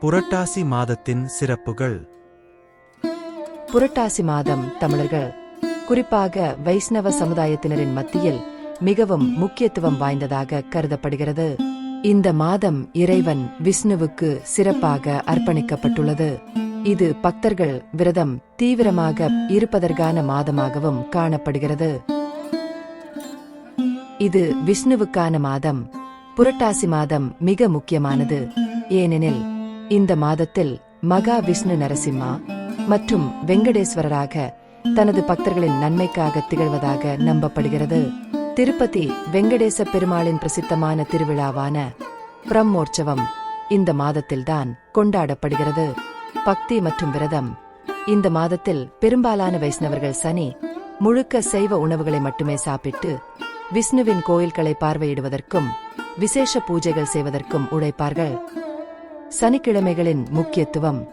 புரட்டாசி மாதத்தின் சிறப்புகள். புரட்டாசி மாதம் தமிழர்கள் குறிப்பாக வைஷ்ணவ சமுதாயத்தினரின் மத்தியில் மிகவும் முக்கியத்துவம் வாய்ந்ததாக கருதப்படுகிறது. இந்த மாதம் இறைவன் விஷ்ணுவுக்கு சிறப்பாக அர்ப்பணிக்கப்பட்டுள்ளது. இது பக்தர்கள் விரதம் தீவிரமாக இருப்பதற்கான மாதமாகவும் காணப்படுகிறது. இது விஷ்ணுவுக்கான மாதம். புரட்டாசி மாதம் மிக முக்கியமானது. ஏனெனில் இந்த மாதத்தில் மகா விஷ்ணு நரசிம்மா மற்றும் வெங்கடேஸ்வரராக தனது பக்தர்களின் நன்மைக்காக திகழ்வதாக நம்பப்படுகிறது. திருப்பதி வெங்கடேச பெருமாளின் பிரசித்தமான திருவிழாவான பிரம்மோற்சவம் இந்த மாதத்தில்தான் கொண்டாடப்படுகிறது. பக்தி மற்றும் விரதம் இந்த மாதத்தில் பெரும்பாலான வைஷ்ணவர்கள் சனி முழுக்க சைவ உணவுகளை மட்டுமே சாப்பிட்டு விஷ்ணுவின் கோயில்களை பார்வையிடுவதற்கும் விசேஷ பூஜைகள் செய்வதற்கும் உழைப்பார்கள். சனிக்கிழமைகளின் முக்கியத்துவம்.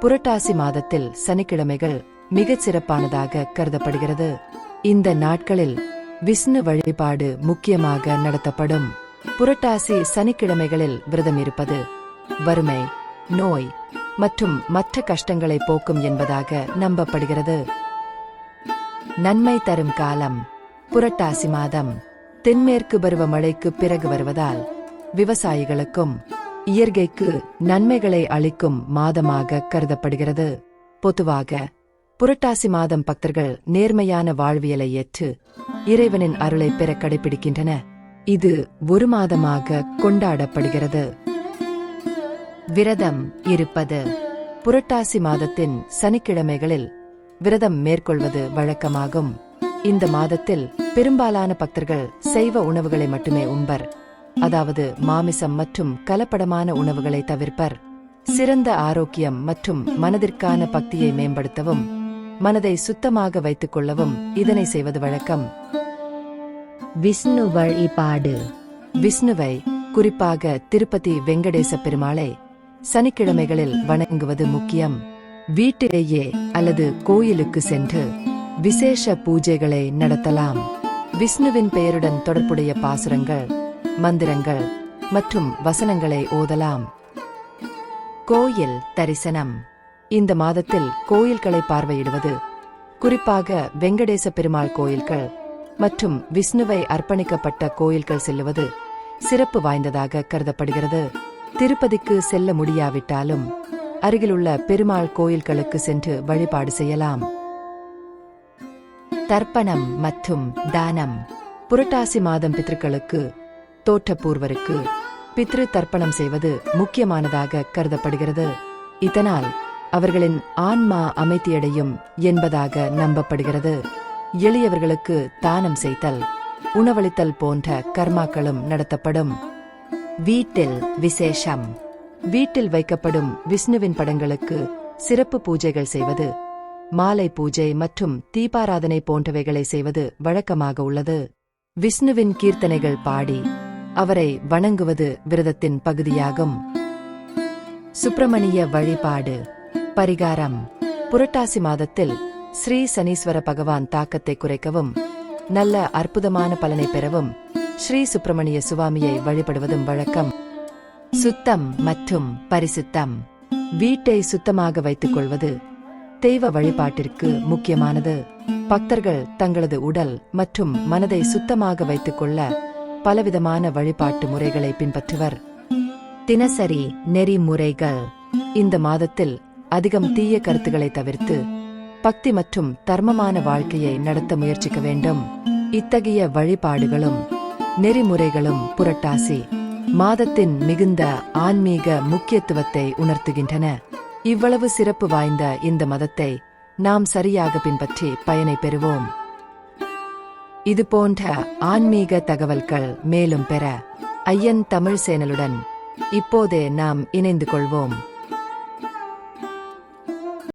புரட்டாசி மாதத்தில் சனிக்கிழமைகள் மிகச் சிறப்பானதாக கருதப்படுகிறது. இந்த நாட்களில் விஷ்ணு வழிபாடு முக்கியமாக நடத்தப்படும். புரட்டாசி சனிக்கிழமைகளில் விரதம் இருப்பது வறுமை நோய் மற்றும் மற்ற கஷ்டங்களை போக்கும் என்பதாக நம்பப்படுகிறது. நன்மை தரும் காலம் புரட்டாசி மாதம். தென்மேற்கு பருவமழைக்கு பிறகு வருவதால் விவசாயிகளுக்கும் இயற்கைக்கு நன்மைகளை அளிக்கும் மாதமாக கருதப்படுகிறது. பொதுவாக புரட்டாசி மாதம் பக்தர்கள் நேர்மையான வாழ்வியலை ஏற்று இறைவனின் அருளை பெற கடைபிடிக்கின்றன. இது ஒரு மாதமாக கொண்டாடப்படுகிறது. விரதம் இருப்பது. புரட்டாசி மாதத்தின் சனிக்கிழமைகளில் விரதம் மேற்கொள்வது வழக்கமாகும். இந்த மாதத்தில் பெரும்பாலான பக்தர்கள் சைவ உணவுகளை மட்டுமே உண்பர். அதாவது மாமிசம் மற்றும் கலப்படமான உணவுகளை தவிர்ப்பர். சிறந்த ஆரோக்கியம் மற்றும் மனதிற்கான பக்தியை மேம்படுத்தவும் மனதை சுத்தமாக வைத்துக் கொள்ளவும் இதனை செய்வது வழக்கம். விஷ்ணு வழிபாடு விஷ்ணுவை குறிப்பாக திருப்பதி வெங்கடேச பெருமாளை சனிக்கிழமைகளில் வணங்குவது முக்கியம். வீட்டிலேயே அல்லது கோயிலுக்கு சென்று விசேஷ பூஜைகளை நடத்தலாம். விஷ்ணுவின் பெயருடன் தொடர்புடைய பாசுரங்கள் மந்திரங்கள் மற்றும் வசனங்களை ஓதலாம். கோயில் தரிசனம். இந்த மாதத்தில் கோயில்களை பார்வையிடுவது குறிப்பாக வெங்கடேச பெருமாள் கோயில்கள் மற்றும் விஷ்ணுவை அர்ப்பணிக்கப்பட்ட கோயில்கள் செல்லுவது சிறப்பு வாய்ந்ததாக கருதப்படுகிறது. திருப்பதிக்கு செல்ல முடியாவிட்டாலும் அருகிலுள்ள பெருமாள் கோயில்களுக்கு சென்று வழிபாடு செய்யலாம். தர்ப்பணம் மற்றும் தானம். புரட்டாசி மாதம் பித்ருக்களுக்கு தோற்றப்பூர்வருக்கு பித்ரு தர்ப்பணம் செய்வது முக்கியமானதாக கருதப்படுகிறது. இதனால் அவர்களின் ஆன்மா அமைதியடையும் என்பதாக நம்பப்படுகிறது. எளியவர்களுக்கு தானம் செய்தல் உணவளித்தல் போன்ற கர்மாக்களும் நடத்தப்படும். வீட்டில் விசேஷம். வீட்டில் வைக்கப்படும் விஷ்ணுவின் படங்களுக்கு சிறப்பு பூஜைகள் செய்வது மாலை பூஜை மற்றும் தீபாராதனை போன்றவைகளை செய்வது வழக்கமாக உள்ளது. விஷ்ணுவின் கீர்த்தனைகள் பாடி அவரை வணங்குவது விரதத்தின் பகுதியாகும். சுப்பிரமணிய வழிபாடு பரிகாரம். புரட்டாசி மாதத்தில் ஸ்ரீ சனீஸ்வர பகவான் தாக்கத்தை குறைக்கவும் நல்ல அற்புதமான பலனை பெறவும் ஸ்ரீ சுப்பிரமணிய சுவாமியை வழிபடுவதும் வழக்கம். சுத்தம் மற்றும் பரிசுத்தம். வீட்டை சுத்தமாக வைத்துக் கொள்வது தெய்வ வழிபாட்டிற்கு முக்கியமானது. பக்தர்கள் தங்களது உடல் மற்றும் மனதை சுத்தமாக வைத்துக் கொள்ள பலவிதமான வழிபாட்டு முறைகளை பின்பற்றுவர். தினசரி நெறிமுறைகள். இந்த மாதத்தில் அதிகம் தீய கருத்துக்களை தவிர்த்து பக்தி மற்றும் தர்மமான வாழ்க்கையை நடத்த முயற்சிக்க வேண்டும். இத்தகைய வழிபாடுகளும் நெறிமுறைகளும் புரட்டாசி மாதத்தின் மிகுந்த ஆன்மீக முக்கியத்துவத்தை உணர்த்துகின்றன. இவ்வளவு சிறப்பு வாய்ந்த இந்த மதத்தை நாம் சரியாக பின்பற்றி பயனை பெறுவோம். இது போன்ற ஆன்மீக தகவல்கள் மேலும் பெற ஐயன் தமிழ் சேனலுடன் இப்போதே நாம் இணைந்து கொள்வோம்.